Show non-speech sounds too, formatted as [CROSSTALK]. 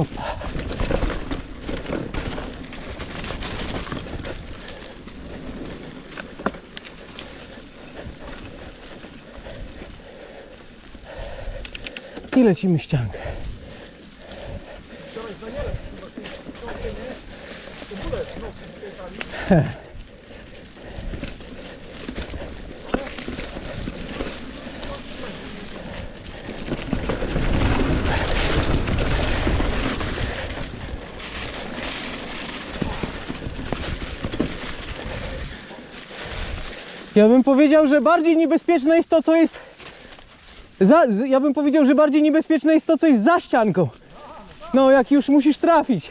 Hopa. I lecimy ściankę. Ja bym powiedział, że bardziej niebezpieczne jest to, co jest. Za, ja bym powiedział, że bardziej niebezpieczne jest to, co jest za ścianką. No, jak już musisz trafić. [LAUGHS]